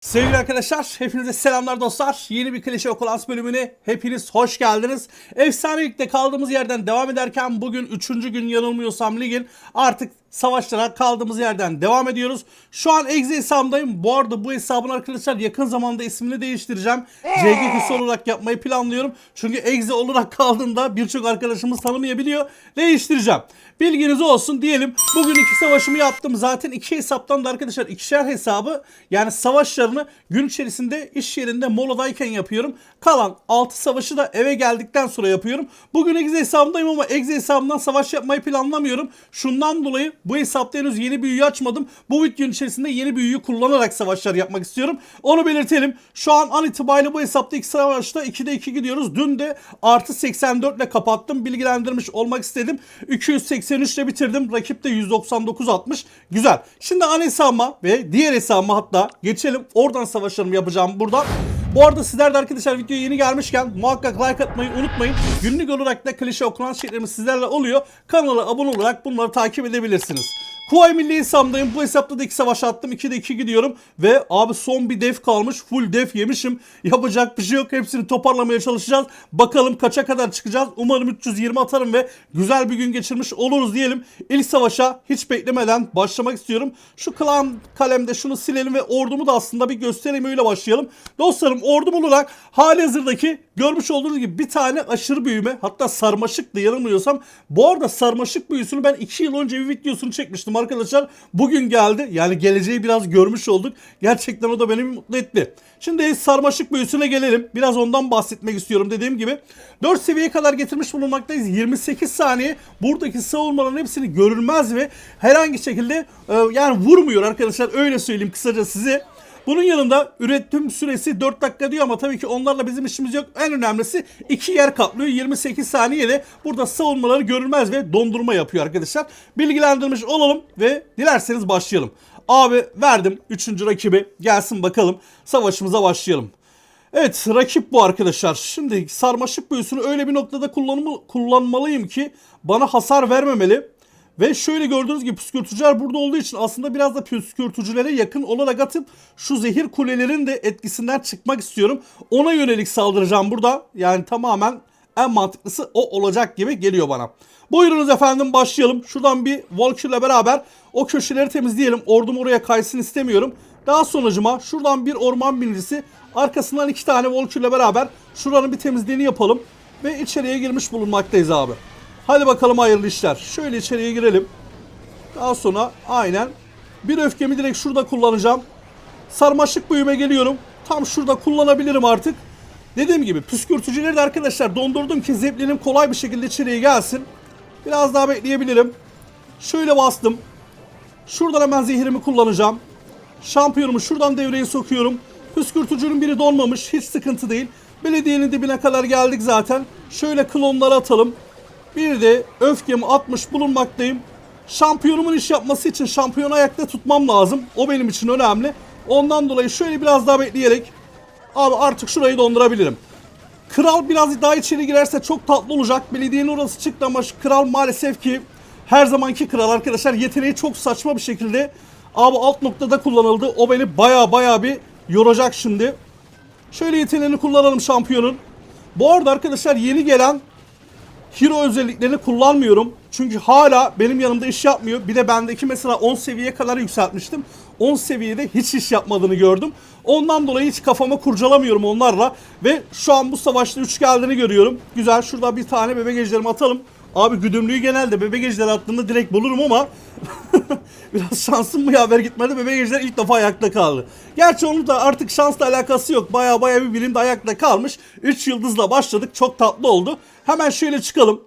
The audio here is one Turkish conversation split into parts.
Sevgili arkadaşlar, hepinize selamlar dostlar. Yeni bir Klişe Okulans bölümüne hepiniz hoş geldiniz. Efsanelikte kaldığımız yerden devam ederken bugün 3. gün yanılmıyorsam ligin artık savaşlara kaldığımız yerden devam ediyoruz. Şu an Exe hesabındayım. Bu arada bu hesabın arkadaşlar yakın zamanda ismini değiştireceğim. CGK'si olarak yapmayı planlıyorum. Çünkü Exe olarak kaldığında birçok arkadaşımız tanımayabiliyor. Değiştireceğim. Bilginiz olsun diyelim. Bugün iki savaşımı yaptım. Zaten iki hesaptan da arkadaşlar ikişer hesabı yani savaşlarını gün içerisinde iş yerinde moladayken yapıyorum. Kalan 6 savaşı da eve geldikten sonra yapıyorum. Bugün Exe hesabındayım ama Exe hesabından savaş yapmayı planlamıyorum. Şundan dolayı bu hesapta henüz yeni büyüyü açmadım. Bu videonun içerisinde yeni büyüyü kullanarak savaşlar yapmak istiyorum. Onu belirtelim. Şu an an itibariyle bu hesapta iki savaşta 2'de 2 gidiyoruz. Dün de artı 84 ile kapattım. Bilgilendirmiş olmak istedim. 283 ile bitirdim. Rakip de 199 atmış. Güzel. Şimdi an hesabıma ve diğer hesabıma hatta geçelim. Oradan savaşlarımı yapacağım burada. Bu arada sizler de arkadaşlar videoya yeni gelmişken muhakkak like atmayı unutmayın. Günlük olarak da klişe okunan şeylerimiz sizlerle oluyor. Kanala abone olarak bunları takip edebilirsiniz. Kuvayi Milli hesabındayım. Bu hesapta da iki savaş attım. 2'de 2 gidiyorum. Ve abi son bir def kalmış. Full def yemişim. Yapacak bir şey yok. Hepsini toparlamaya çalışacağız. Bakalım kaça kadar çıkacağız. Umarım 320 atarım ve güzel bir gün geçirmiş oluruz diyelim. İlk savaşa hiç beklemeden başlamak istiyorum. Şu klan kalemde şunu silelim ve ordumu da aslında bir göstereyim öyle başlayalım. Dostlarım ordum olarak hali hazırdaki görmüş olduğunuz gibi bir tane aşırı büyüme hatta sarmaşık da yanılmıyorsam. Bu arada sarmaşık büyüsünü ben 2 yıl önce bir videosunu çekmiştim arkadaşlar. Bugün geldi. Yani geleceği biraz görmüş olduk. Gerçekten o da beni mutlu etti. Şimdi sarmaşık büyüsüne gelelim. Biraz ondan bahsetmek istiyorum dediğim gibi. 4 seviyeye kadar getirmiş bulunmaktayız. 28 saniye buradaki savunmaların hepsini görülmez ve herhangi şekilde e, yani vurmuyor arkadaşlar. Öyle söyleyeyim kısaca size. Bunun yanında üretim süresi 4 dakika diyor ama tabii ki onlarla bizim işimiz yok. En önemlisi iki yer kaplıyor. 28 saniyede burada savunmaları görülmez ve dondurma yapıyor arkadaşlar. Bilgilendirmiş olalım ve dilerseniz başlayalım. Abi verdim 3. rakibi. Gelsin bakalım savaşımıza başlayalım. Evet rakip bu arkadaşlar. Şimdi sarmaşık büyüsünü öyle bir noktada kullanımı, kullanmalıyım ki bana hasar vermemeli. Ve şöyle gördüğünüz gibi püskürtücüler burada olduğu için aslında biraz da püskürtücülere yakın olarak atıp şu zehir kulelerin de etkisinden çıkmak istiyorum. Ona yönelik saldıracağım burada. Yani tamamen en mantıklısı o olacak gibi geliyor bana. Buyurunuz efendim başlayalım. Şuradan bir Valkyrie beraber o köşeleri temizleyelim. Ordum oraya kaysın istemiyorum. Daha sonucuma şuradan bir orman binicisi arkasından iki tane Valkyrie beraber şuranın bir temizliğini yapalım. Ve içeriye girmiş bulunmaktayız abi. Hadi bakalım hayırlı işler. Şöyle içeriye girelim. Daha sonra aynen bir öfkemi direkt şurada kullanacağım. Sarmaşık büyüme geliyorum. Tam şurada kullanabilirim artık. Dediğim gibi püskürtücüleri de arkadaşlar dondurdum ki zeplinim kolay bir şekilde içeriye gelsin. Biraz daha bekleyebilirim. Şöyle bastım. Şuradan hemen zehirimi kullanacağım. Şampiyonumu şuradan devreye sokuyorum. Püskürtücünün biri donmamış. Hiç sıkıntı değil. Belediyenin dibine kadar geldik zaten. Şöyle klonları atalım. Bir de öfkemi atmış bulunmaktayım. Şampiyonumun iş yapması için şampiyonu ayakta tutmam lazım. O benim için önemli. Ondan dolayı şöyle biraz daha bekleyerek abi artık şurayı dondurabilirim. Kral biraz daha içeri girerse çok tatlı olacak. Belediyenin orası çıktı ama kral maalesef ki her zamanki kral arkadaşlar yeteneği çok saçma bir şekilde abi alt noktada kullanıldı. O beni baya baya bir yoracak şimdi. Şöyle yeteneğini kullanalım şampiyonun. Bu arada arkadaşlar yeni gelen hero özelliklerini kullanmıyorum. Çünkü hala benim yanımda iş yapmıyor. Bir de bendeki mesela 10 seviyeye kadar yükseltmiştim. 10 seviyede hiç iş yapmadığını gördüm. Ondan dolayı hiç kafama kurcalamıyorum onlarla. Ve şu an bu savaşta 3 geldiğini görüyorum. Güzel şurada bir tane bebek ejderimi atalım. Abi güdümlüğü genelde bebek ejderi attığında direkt bulurum ama biraz şansım mı yaver gitmedi bebek ejder ilk defa ayakta kaldı. Gerçi onun da artık şansla alakası yok. Baya baya bir birimde ayakta kalmış. 3 yıldızla başladık çok tatlı oldu. Hemen şöyle çıkalım.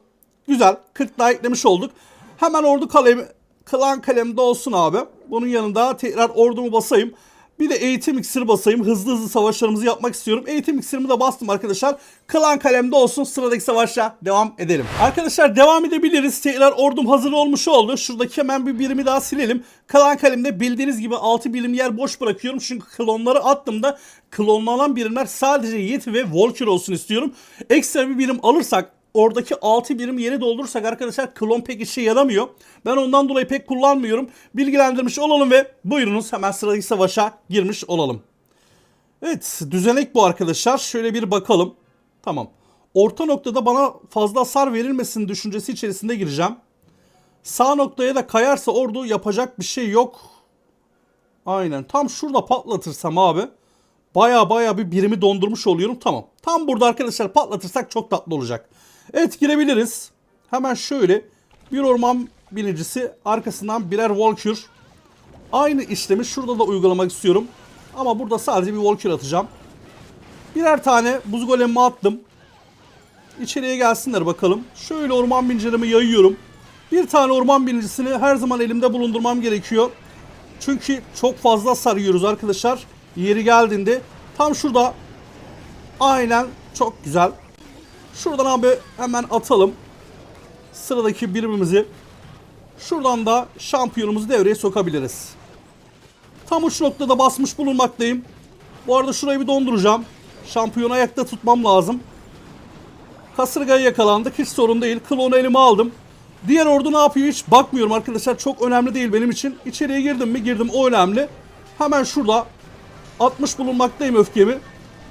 Güzel 40 daha eklemiş olduk. Hemen ordu kalemi, klan kalemde olsun abi. Bunun yanında tekrar ordumu basayım. Bir de eğitim iksiri basayım. Hızlı hızlı savaşlarımızı yapmak istiyorum. Eğitim iksirimi de bastım arkadaşlar. Klan kalemde olsun. Sıradaki savaşa devam edelim. Arkadaşlar devam edebiliriz. Tekrar ordum hazır olmuş oldu. Şuradaki hemen bir birimi daha silelim. Klan kalemde bildiğiniz gibi 6 birim yer boş bırakıyorum. Çünkü klonları attığımda klonlanan birimler sadece Yeti ve Volker olsun istiyorum. Ekstra bir birim alırsak oradaki 6 birim yeri doldurursak arkadaşlar klon pek işe yaramıyor. Ben ondan dolayı pek kullanmıyorum. Bilgilendirmiş olalım ve buyurunuz hemen sıradaki savaşa girmiş olalım. Evet düzenek bu arkadaşlar. Şöyle bir bakalım. Tamam. Orta noktada bana fazla hasar verilmesin düşüncesi içerisinde gireceğim. Sağ noktaya da kayarsa ordu yapacak bir şey yok. Aynen. Tam şurada patlatırsam abi. Baya baya bir birimi dondurmuş oluyorum. Tamam. Tam burada arkadaşlar patlatırsak çok tatlı olacak. Evet girebiliriz. Hemen şöyle bir orman binicisi arkasından birer Valkür. Aynı işlemi şurada da uygulamak istiyorum. Ama burada sadece bir Valkür atacağım. Birer tane buz golemi attım. İçeriye gelsinler bakalım. Şöyle orman bincilerimi yayıyorum. Bir tane orman binicisini her zaman elimde bulundurmam gerekiyor. Çünkü çok fazla sarıyoruz arkadaşlar. Yeri geldiğinde tam şurada aynen çok güzel. Şuradan abi hemen atalım. Sıradaki birimimizi şuradan da şampiyonumuzu devreye sokabiliriz. Tam uç noktada basmış bulunmaktayım. Bu arada şurayı bir donduracağım. Şampiyonu ayakta tutmam lazım. Kasırgaya yakalandık. Hiç sorun değil. Klonu elime aldım. Diğer ordu ne yapıyor hiç bakmıyorum arkadaşlar. Çok önemli değil benim için. İçeriye girdim mi girdim o önemli. Hemen şurada 60 bulunmaktayım öfkemi.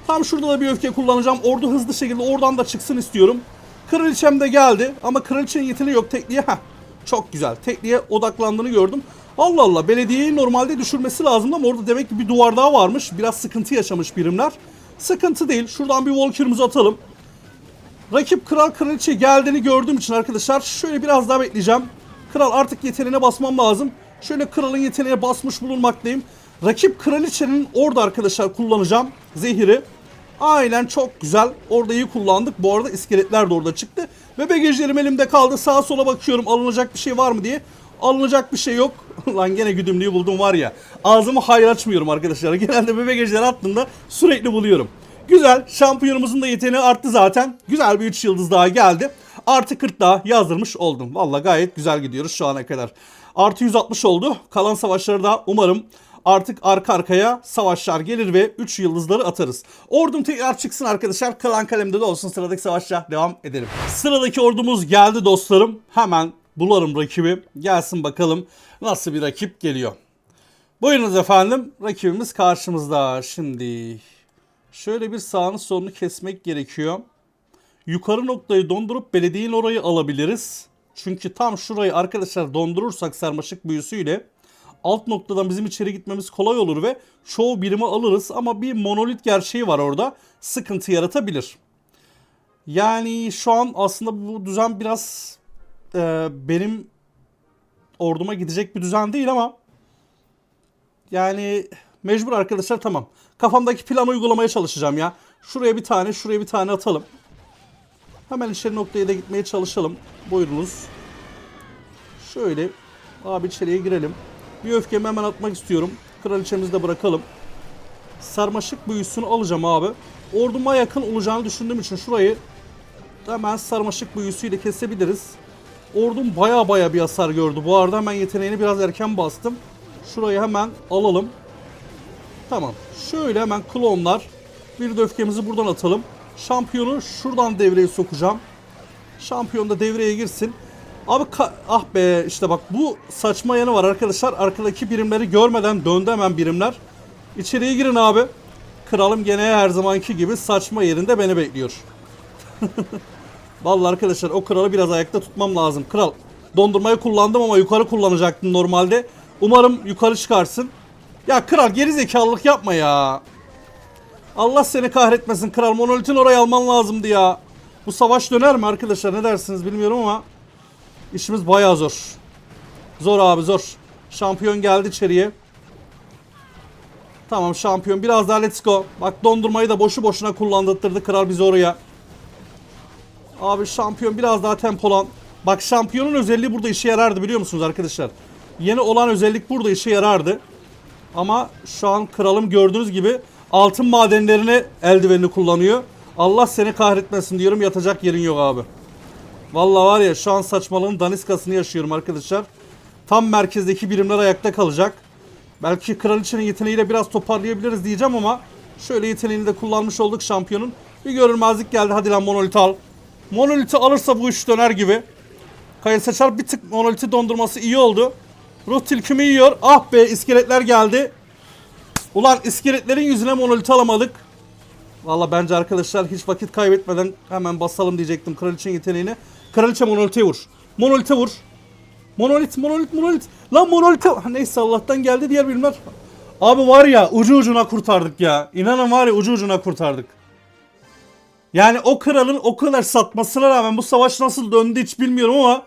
Tam şurada da bir öfke kullanacağım. Ordu hızlı şekilde oradan da çıksın istiyorum. Kraliçem de geldi ama kraliçenin yeteneği yok tekliğe. Heh, çok güzel. Tekliğe odaklandığını gördüm. Allah Allah belediyeyi normalde düşürmesi lazım ama orada demek ki bir duvar daha varmış. Biraz sıkıntı yaşamış birimler. Sıkıntı değil. Şuradan bir Walker'ımızı atalım. Rakip kral kraliçe geldiğini gördüğüm için arkadaşlar şöyle biraz daha bekleyeceğim. Kral artık yeteneğine basmam lazım. Şöyle kralın yeteneğine basmış bulunmaktayım. Rakip kraliçenin orada arkadaşlar kullanacağım zehiri. Aynen çok güzel. Orada iyi kullandık. Bu arada iskeletler de orada çıktı. Ve bagajlarım elimde kaldı. Sağa sola bakıyorum alınacak bir şey var mı diye. Alınacak bir şey yok. Lan gene güdümlüyü buldum var ya. Ağzımı hayır açmıyorum arkadaşlar. Genelde bebek ejderi attığımda sürekli buluyorum. Güzel. Şampiyonumuzun da yeteneği arttı zaten. Güzel bir 3 yıldız daha geldi. Artı 40 daha yazdırmış oldum. Valla gayet güzel gidiyoruz şu ana kadar. Artı 160 oldu. Kalan savaşları da umarım artık arka arkaya savaşlar gelir ve 3 yıldızları atarız. Ordum tekrar çıksın arkadaşlar. Kalan kalemde de olsun sıradaki savaşla devam edelim. Sıradaki ordumuz geldi dostlarım. Hemen bularım rakibi. Gelsin bakalım nasıl bir rakip geliyor. Buyurunuz efendim. Rakibimiz karşımızda. Şimdi şöyle bir sağını solunu kesmek gerekiyor. Yukarı noktayı dondurup belediyenin orayı alabiliriz. Çünkü tam şurayı arkadaşlar dondurursak sarmaşık büyüsüyle alt noktadan bizim içeri gitmemiz kolay olur ve çoğu birimi alırız ama bir monolit gerçeği var orada. Sıkıntı yaratabilir. Yani şu an aslında bu düzen biraz e, benim orduma gidecek bir düzen değil ama yani mecbur arkadaşlar tamam. Kafamdaki planı uygulamaya çalışacağım ya. Şuraya bir tane, şuraya bir tane atalım. Hemen içeri noktaya da gitmeye çalışalım. Buyurunuz. Şöyle abi içeriye girelim. Bir öfkemi hemen atmak istiyorum. Kraliçemizi de bırakalım. Sarmaşık büyüsünü alacağım abi. Orduma yakın olacağını düşündüğüm için şurayı hemen sarmaşık büyüsüyle kesebiliriz. Ordum baya baya bir hasar gördü. Bu arada hemen yeteneğini biraz erken bastım. Şurayı hemen alalım. Tamam. Şöyle hemen klonlar. Bir de öfkemizi buradan atalım. Şampiyonu şuradan devreye sokacağım. Şampiyon da devreye girsin. Abi ah be işte bak bu saçma yanı var arkadaşlar. Arkadaki birimleri görmeden döndü hemen birimler. İçeriye girin abi. Kralım gene her zamanki gibi saçma yerinde beni bekliyor. Vallahi arkadaşlar o kralı biraz ayakta tutmam lazım. Kral dondurmayı kullandım ama yukarı kullanacaktım normalde. Umarım yukarı çıkarsın. Ya kral geri zekalılık yapma ya. Allah seni kahretmesin kral. Monolitin orayı alman lazımdı ya. Bu savaş döner mi arkadaşlar ne dersiniz bilmiyorum ama işimiz bayağı zor. Zor abi zor. Şampiyon geldi içeriye. Tamam şampiyon biraz daha let's go. Bak dondurmayı da boşu boşuna kullandırdı kral bizi oraya. Abi şampiyon biraz daha tempolan. Bak şampiyonun özelliği burada işe yarardı biliyor musunuz arkadaşlar? Yeni olan özellik burada işe yarardı. Ama şu an kralım gördüğünüz gibi altın madenlerini eldivenini kullanıyor. Allah seni kahretmesin diyorum yatacak yerin yok abi. Vallahi var ya şu an saçmalığın daniskasını yaşıyorum arkadaşlar. Tam merkezdeki birimler ayakta kalacak. Belki kraliçenin yeteneğiyle biraz toparlayabiliriz diyeceğim ama şöyle yeteneğini de kullanmış olduk şampiyonun. Bir görünmezlik geldi hadi lan monolit al. Monoliti alırsa bu iş döner gibi. Kayı seçer bir tık monoliti dondurması iyi oldu. Ruh tilkimi yiyor. Ah be iskeletler geldi. Ulan iskeletlerin yüzüne monolit alamadık. Valla bence arkadaşlar hiç vakit kaybetmeden hemen basalım diyecektim kraliçenin yeteneğini. Kraliçe monolite vur. Monolite vur. Monolit, monolit, monolit. Lan monolite. Neyse Allah'tan geldi diğer birimler. Abi var ya ucu ucuna kurtardık ya. İnanın var ya ucu ucuna kurtardık. Yani o kralın o kadar satmasına rağmen bu savaş nasıl döndü hiç bilmiyorum ama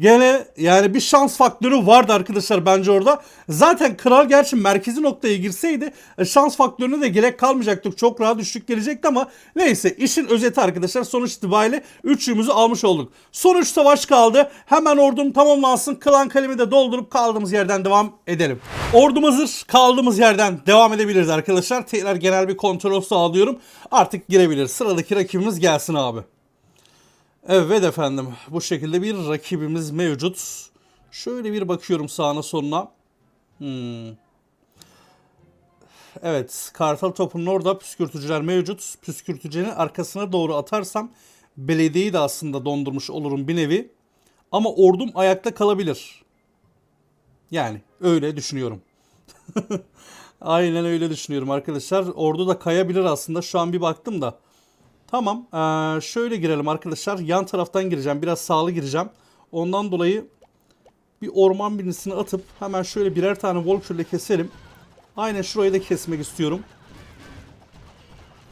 gene yani bir şans faktörü vardı arkadaşlar bence orada. Zaten kral gerçi merkezi noktaya girseydi e, şans faktörüne de gerek kalmayacaktık. Çok rahat düşük gelecekti ama neyse işin özeti arkadaşlar sonuç itibariyle üçlüğümüzü almış olduk. Son üç savaş kaldı. Hemen ordum tamamlansın. Klan kalemi de doldurup kaldığımız yerden devam edelim. Ordum hazır. Kaldığımız yerden devam edebiliriz arkadaşlar. Tekrar genel bir kontrol sağlıyorum. Artık girebilir. Sıradaki rakibimiz gelsin abi. Evet efendim bu şekilde bir rakibimiz mevcut. Şöyle bir bakıyorum sağına soluna. Hmm. Evet kartal topunun orada püskürtücüler mevcut. Püskürtücünün arkasına doğru atarsam belediyeyi de aslında dondurmuş olurum bir nevi. Ama ordum ayakta kalabilir. Yani öyle düşünüyorum. Aynen öyle düşünüyorum arkadaşlar. Ordu da kayabilir aslında. Şu an bir baktım da. Tamam. Ee, şöyle girelim arkadaşlar. Yan taraftan gireceğim. Biraz sağlı gireceğim. Ondan dolayı bir orman birisini atıp hemen şöyle birer tane Walker'le keselim. Aynen şurayı da kesmek istiyorum.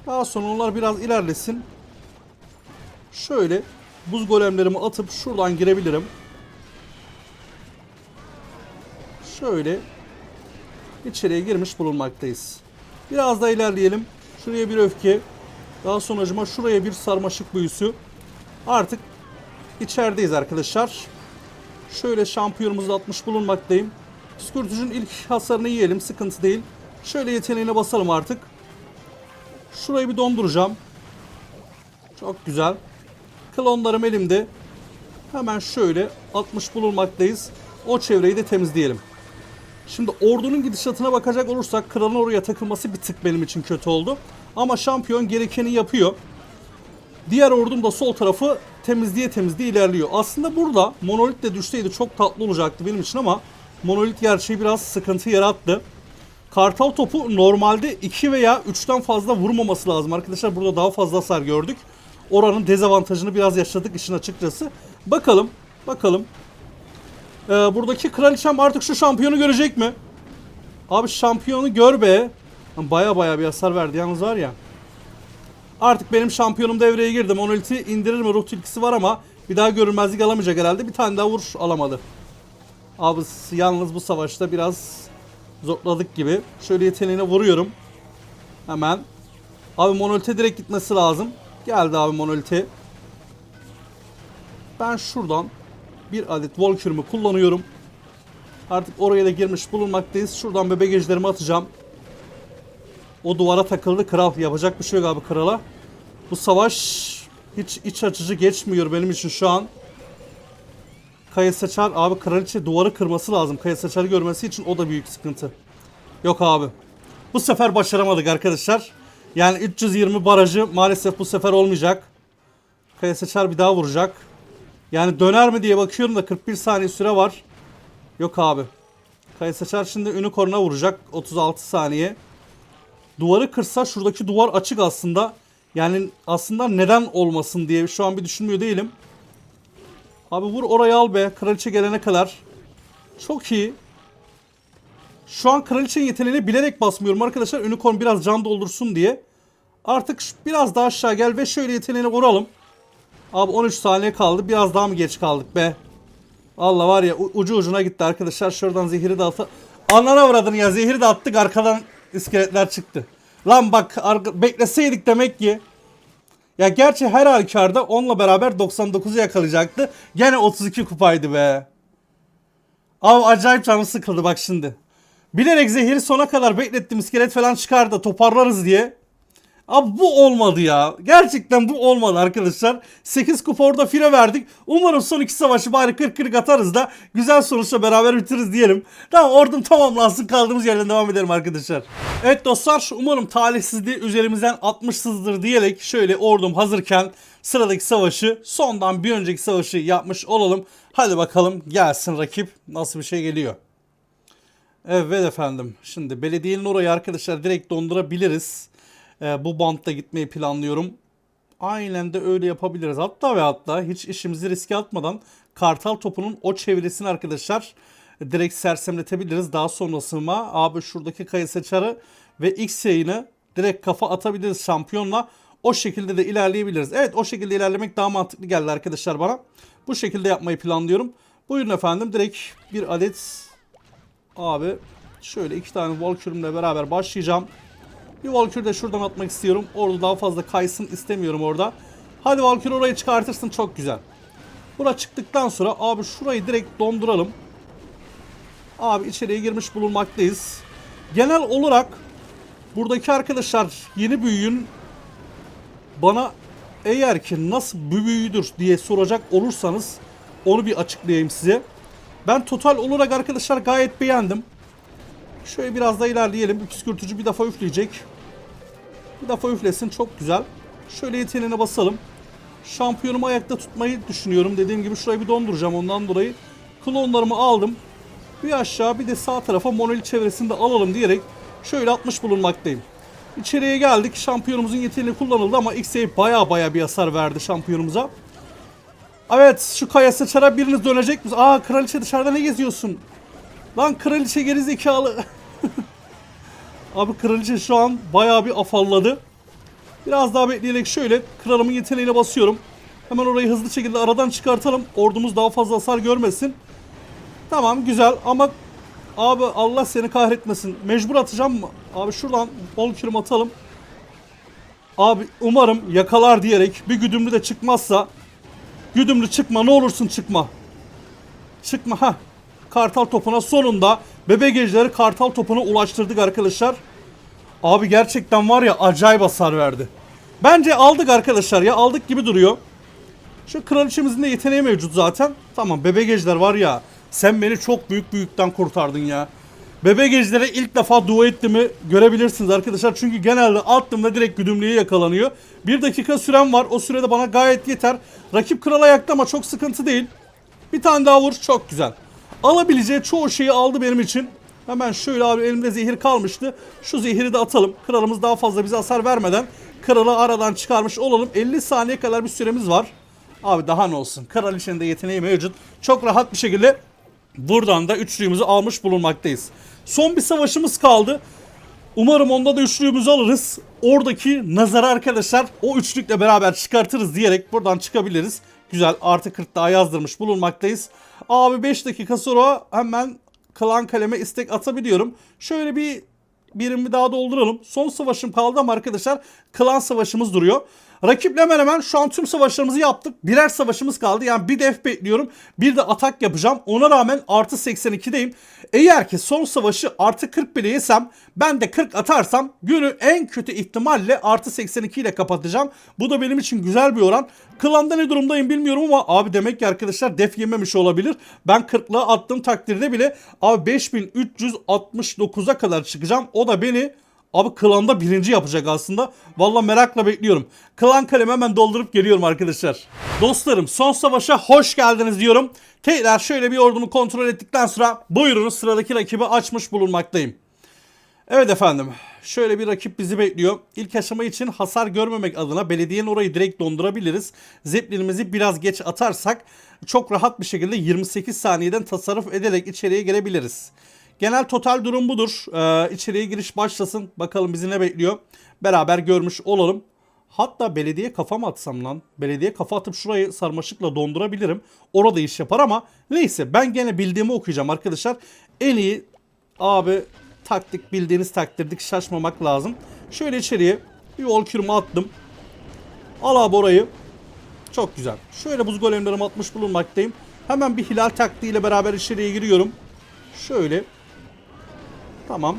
Daha sonra onlar biraz ilerlesin. Şöyle buz golemlerimi atıp şuradan girebilirim. Şöyle içeriye girmiş bulunmaktayız. Biraz da ilerleyelim. Şuraya bir öfke. Daha sonracıma şuraya bir sarmaşık büyüsü. Artık içerideyiz arkadaşlar. Şöyle şampiyonumuzu atmış bulunmaktayım. Püskürtücünün ilk hasarını yiyelim. Sıkıntı değil. Şöyle yeteneğine basalım artık. Şurayı bir donduracağım. Çok güzel. Klonlarım elimde. Hemen şöyle atmış bulunmaktayız. O çevreyi de temizleyelim. Şimdi ordunun gidişatına bakacak olursak kralın oraya takılması bir tık benim için kötü oldu. Ama şampiyon gerekeni yapıyor. Diğer ordum da sol tarafı temizliğe temizliğe ilerliyor. Aslında burada monolit de düşseydi çok tatlı olacaktı benim için ama monolit gerçeği biraz sıkıntı yarattı. Kartal topu normalde 2 veya 3'ten fazla vurmaması lazım. Arkadaşlar burada daha fazla hasar gördük. Oranın dezavantajını biraz yaşadık işin açıkçası. Bakalım, bakalım. Ee, buradaki kraliçem artık şu şampiyonu görecek mi? Abi şampiyonu gör be. Baya baya bir hasar verdi yalnız var ya. Artık benim şampiyonum devreye girdi. Monolith'i indirir mi? Ruh tilkisi var ama bir daha görünmezlik alamayacak herhalde. Bir tane daha vur alamadı. Abi yalnız bu savaşta biraz zorladık gibi. Şöyle yeteneğine vuruyorum. Hemen. Abi monolite direkt gitmesi lazım. Geldi abi monolite. Ben şuradan bir adet Walker'ımı kullanıyorum. Artık oraya da girmiş bulunmaktayız. Şuradan bebek ejderimi atacağım. O duvara takıldı kral. Yapacak bir şey yok abi krala. Bu savaş hiç iç açıcı geçmiyor benim için şu an. Kaya Saçar abi kraliçe duvarı kırması lazım. Kaya Saçar'ı görmesi için o da büyük sıkıntı. Yok abi. Bu sefer başaramadık arkadaşlar. Yani 320 barajı maalesef bu sefer olmayacak. Kaya Saçar bir daha vuracak. Yani döner mi diye bakıyorum da 41 saniye süre var. Yok abi. Kaya Saçar şimdi Unicorn'a vuracak. 36 saniye. Duvarı kırsa şuradaki duvar açık aslında. Yani aslında neden olmasın diye şu an bir düşünmüyor değilim. Abi vur orayı al be. Kraliçe gelene kadar. Çok iyi. Şu an kraliçenin yeteneğini bilerek basmıyorum arkadaşlar. Unicorn biraz can doldursun diye. Artık biraz daha aşağı gel ve şöyle yeteneğini vuralım. Abi 13 saniye kaldı. Biraz daha mı geç kaldık be? Allah var ya ucu ucuna gitti arkadaşlar. Şuradan zehiri de atı. Anana avradın ya zehiri de attık arkadan iskeletler çıktı. Lan bak bekleseydik demek ki. Ya gerçi her halükarda onunla beraber 99'u yakalayacaktı. Gene 32 kupaydı be. Abi acayip canım sıkıldı bak şimdi. Bilerek zehiri sona kadar beklettim iskelet falan çıkar da toparlarız diye. Abi bu olmadı ya. Gerçekten bu olmadı arkadaşlar. 8 kupa orada fire verdik. Umarım son iki savaşı bari 40-40 atarız da güzel sonuçla beraber bitiririz diyelim. Tamam ordum tamamlansın kaldığımız yerden devam edelim arkadaşlar. Evet dostlar umarım talihsizliği üzerimizden atmışsızdır diyerek şöyle ordum hazırken sıradaki savaşı sondan bir önceki savaşı yapmış olalım. Hadi bakalım gelsin rakip nasıl bir şey geliyor. Evet efendim. Şimdi belediyenin orayı arkadaşlar direkt dondurabiliriz. Ee, bu bantta gitmeyi planlıyorum. Aynen de öyle yapabiliriz. Hatta ve hatta hiç işimizi riske atmadan kartal topunun o çevresini arkadaşlar direkt sersemletebiliriz. Daha sonrasıma abi şuradaki kayısı çarı ve X yayını direkt kafa atabiliriz şampiyonla. O şekilde de ilerleyebiliriz. Evet o şekilde ilerlemek daha mantıklı geldi arkadaşlar bana. Bu şekilde yapmayı planlıyorum. Buyurun efendim direkt bir adet abi şöyle iki tane Valkyrie'mle beraber başlayacağım. Bir Valkyrie de şuradan atmak istiyorum. Orada daha fazla kaysın istemiyorum orada. Hadi Valkyrie orayı çıkartırsın çok güzel. Bura çıktıktan sonra abi şurayı direkt donduralım. Abi içeriye girmiş bulunmaktayız. Genel olarak buradaki arkadaşlar yeni büyüğün bana eğer ki nasıl bir büyüdür diye soracak olursanız onu bir açıklayayım size. Ben total olarak arkadaşlar gayet beğendim. Şöyle biraz da ilerleyelim. Püskürtücü bir defa üfleyecek. Bir defa üflesin çok güzel. Şöyle yeteneğine basalım. Şampiyonumu ayakta tutmayı düşünüyorum. Dediğim gibi şurayı bir donduracağım ondan dolayı. Klonlarımı aldım. Bir aşağı bir de sağ tarafa monoli çevresinde alalım diyerek şöyle atmış bulunmaktayım. İçeriye geldik. Şampiyonumuzun yeteneği kullanıldı ama X-Ray baya baya bir hasar verdi şampiyonumuza. Evet şu kaya sıçara biriniz dönecek mi? Aa kraliçe dışarıda ne geziyorsun? Lan kraliçe geri zekalı. Abi kraliçe şu an bayağı bir afalladı. Biraz daha bekleyerek şöyle kralımın yeteneğine basıyorum. Hemen orayı hızlı şekilde aradan çıkartalım. Ordumuz daha fazla hasar görmesin. Tamam güzel ama abi Allah seni kahretmesin. Mecbur atacağım mı? Abi şuradan bol kürüm atalım. Abi umarım yakalar diyerek bir güdümlü de çıkmazsa güdümlü çıkma ne olursun çıkma. Çıkma ha. Kartal topuna sonunda bebek ejderleri kartal topuna ulaştırdık arkadaşlar. Abi gerçekten var ya acayip hasar verdi. Bence aldık arkadaşlar ya aldık gibi duruyor. Şu kraliçemizin de yeteneği mevcut zaten. Tamam bebek ejder var ya. Sen beni çok büyük büyükten kurtardın ya. Bebek ejdere ilk defa dua ettiğimi görebilirsiniz arkadaşlar. Çünkü genelde attığımda direkt güdümlüye yakalanıyor. Bir dakika sürem var. O sürede bana gayet yeter. Rakip kral ayakta ama çok sıkıntı değil. Bir tane daha vur. Çok güzel. Alabileceği çoğu şeyi aldı benim için. Hemen şöyle abi elimde zehir kalmıştı. Şu zehiri de atalım. Kralımız daha fazla bize hasar vermeden kralı aradan çıkarmış olalım. 50 saniye kadar bir süremiz var. Abi daha ne olsun. Kraliçenin de yeteneği mevcut. Çok rahat bir şekilde buradan da üçlüğümüzü almış bulunmaktayız. Son bir savaşımız kaldı. Umarım onda da üçlüğümüzü alırız. Oradaki nazarı arkadaşlar o üçlükle beraber çıkartırız diyerek buradan çıkabiliriz. Güzel artı 40 daha yazdırmış bulunmaktayız. Abi 5 dakika sonra hemen klan kaleme istek atabiliyorum. Şöyle bir birimi daha dolduralım. Son savaşım kaldı ama arkadaşlar klan savaşımız duruyor. Rakiple hemen hemen şu an tüm savaşlarımızı yaptık. Birer savaşımız kaldı. Yani bir def bekliyorum. Bir de atak yapacağım. Ona rağmen artı 82'deyim. Eğer ki son savaşı artı 40 bile yesem ben de 40 atarsam günü en kötü ihtimalle artı 82 ile kapatacağım. Bu da benim için güzel bir oran. Klanda ne durumdayım bilmiyorum ama abi demek ki arkadaşlar def yememiş olabilir. Ben 40'lığa attığım takdirde bile abi 5369'a kadar çıkacağım. O da beni Abi klanda birinci yapacak aslında. Valla merakla bekliyorum. Klan kalemi hemen doldurup geliyorum arkadaşlar. Dostlarım son savaşa hoş geldiniz diyorum. Tekrar şöyle bir ordumu kontrol ettikten sonra buyurunuz sıradaki rakibi açmış bulunmaktayım. Evet efendim. Şöyle bir rakip bizi bekliyor. İlk aşama için hasar görmemek adına belediyenin orayı direkt dondurabiliriz. Zeplinimizi biraz geç atarsak çok rahat bir şekilde 28 saniyeden tasarruf ederek içeriye girebiliriz. Genel total durum budur. Ee, içeriye giriş başlasın. Bakalım bizi ne bekliyor. Beraber görmüş olalım. Hatta belediye kafa mı atsam lan? Belediye kafa atıp şurayı sarmaşıkla dondurabilirim. Orada iş yapar ama neyse ben gene bildiğimi okuyacağım arkadaşlar. En iyi abi taktik bildiğiniz takdirdik şaşmamak lazım. Şöyle içeriye bir yol kürümü attım. Al abi orayı. Çok güzel. Şöyle buz golemlerimi atmış bulunmaktayım. Hemen bir hilal taktiğiyle beraber içeriye giriyorum. Şöyle Tamam.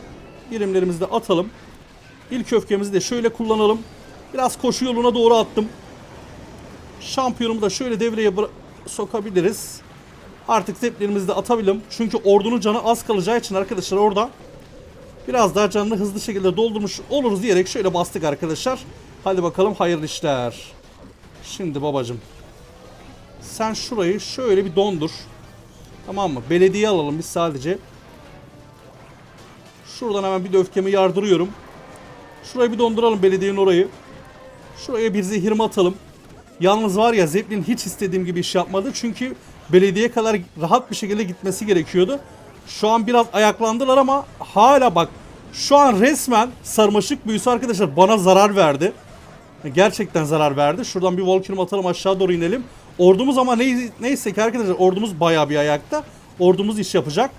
Birimlerimizi de atalım. İlk öfkemizi de şöyle kullanalım. Biraz koşu yoluna doğru attım. Şampiyonumu da şöyle devreye sokabiliriz. Artık zeplerimizi de atabilirim. Çünkü ordunun canı az kalacağı için arkadaşlar orada biraz daha canını hızlı şekilde doldurmuş oluruz diyerek şöyle bastık arkadaşlar. Hadi bakalım hayırlı işler. Şimdi babacım. Sen şurayı şöyle bir dondur. Tamam mı? Belediye alalım biz sadece. Şuradan hemen bir de öfkemi yardırıyorum. Şurayı bir donduralım belediyenin orayı. Şuraya bir zehirimi atalım. Yalnız var ya Zeppelin hiç istediğim gibi iş yapmadı. Çünkü belediye kadar rahat bir şekilde gitmesi gerekiyordu. Şu an biraz ayaklandılar ama hala bak şu an resmen sarmaşık büyüsü arkadaşlar bana zarar verdi. Gerçekten zarar verdi. Şuradan bir Volkür'ümü atalım aşağı doğru inelim. Ordumuz ama ney- neyse ki arkadaşlar ordumuz bayağı bir ayakta. Ordumuz iş yapacak.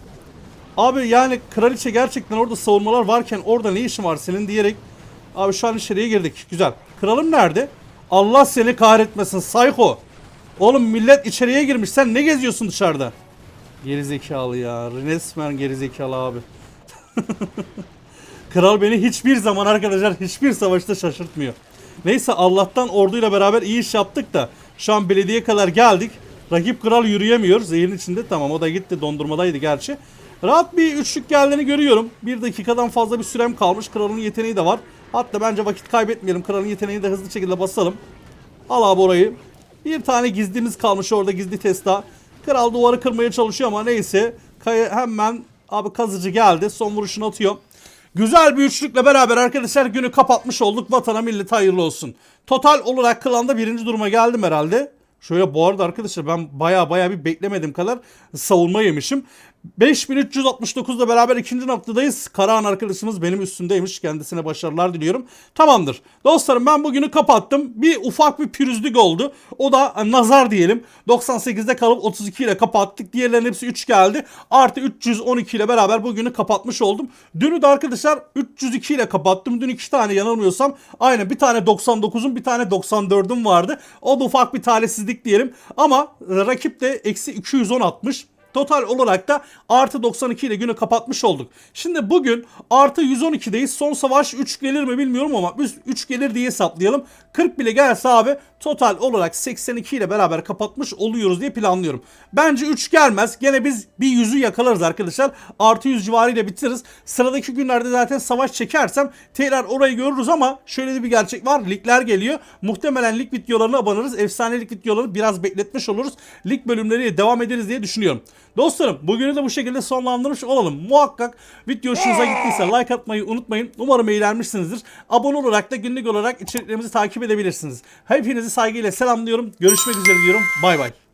Abi yani kraliçe gerçekten orada savunmalar varken orada ne işin var senin diyerek Abi şu an içeriye girdik. Güzel. Kralım nerede? Allah seni kahretmesin sayko. Oğlum millet içeriye girmiş. Sen ne geziyorsun dışarıda? Gerizekalı ya. Resmen gerizekalı abi. Kral beni hiçbir zaman arkadaşlar hiçbir savaşta şaşırtmıyor. Neyse Allah'tan orduyla beraber iyi iş yaptık da şu an belediye kadar geldik. Rakip kral yürüyemiyor. Zehirin içinde tamam o da gitti dondurmadaydı gerçi. Rahat bir üçlük geldiğini görüyorum. Bir dakikadan fazla bir sürem kalmış. Kralın yeteneği de var. Hatta bence vakit kaybetmeyelim. Kralın yeteneğini de hızlı şekilde basalım. Al abi orayı. Bir tane gizlimiz kalmış orada gizli testa. Kral duvarı kırmaya çalışıyor ama neyse. Kaya hemen abi kazıcı geldi. Son vuruşunu atıyor. Güzel bir üçlükle beraber arkadaşlar günü kapatmış olduk. Vatana millete hayırlı olsun. Total olarak klanda birinci duruma geldim herhalde. Şöyle bu arada arkadaşlar ben baya baya bir beklemedim kadar savunma yemişim. 5369'da beraber ikinci noktadayız. Karahan arkadaşımız benim üstümdeymiş. Kendisine başarılar diliyorum. Tamamdır. Dostlarım ben bugünü kapattım. Bir ufak bir pürüzlük oldu. O da nazar diyelim. 98'de kalıp 32 ile kapattık. Diğerlerinin hepsi 3 geldi. Artı 312 ile beraber bugünü kapatmış oldum. Dünü de arkadaşlar 302 ile kapattım. Dün iki tane yanılmıyorsam. Aynen bir tane 99'un bir tane 94'üm vardı. O da ufak bir talihsizlik diyelim. Ama rakip de eksi 210 atmış. Total olarak da artı 92 ile günü kapatmış olduk. Şimdi bugün artı 112'deyiz. Son savaş 3 gelir mi bilmiyorum ama biz 3 gelir diye hesaplayalım. 40 bile gelse abi total olarak 82 ile beraber kapatmış oluyoruz diye planlıyorum. Bence 3 gelmez. Gene biz bir yüzü yakalarız arkadaşlar. Artı 100 civarıyla bitiririz. Sıradaki günlerde zaten savaş çekersem tekrar orayı görürüz ama şöyle bir gerçek var. Ligler geliyor. Muhtemelen lig videolarına abanırız. Efsanelik videoları biraz bekletmiş oluruz. Lig bölümleriyle devam ederiz diye düşünüyorum. Dostlarım bugünü de bu şekilde sonlandırmış olalım. Muhakkak video hoşunuza gittiyse like atmayı unutmayın. Umarım eğlenmişsinizdir. Abone olarak da günlük olarak içeriklerimizi takip edebilirsiniz. Hepinizi saygıyla selamlıyorum. Görüşmek üzere diyorum. Bay bay.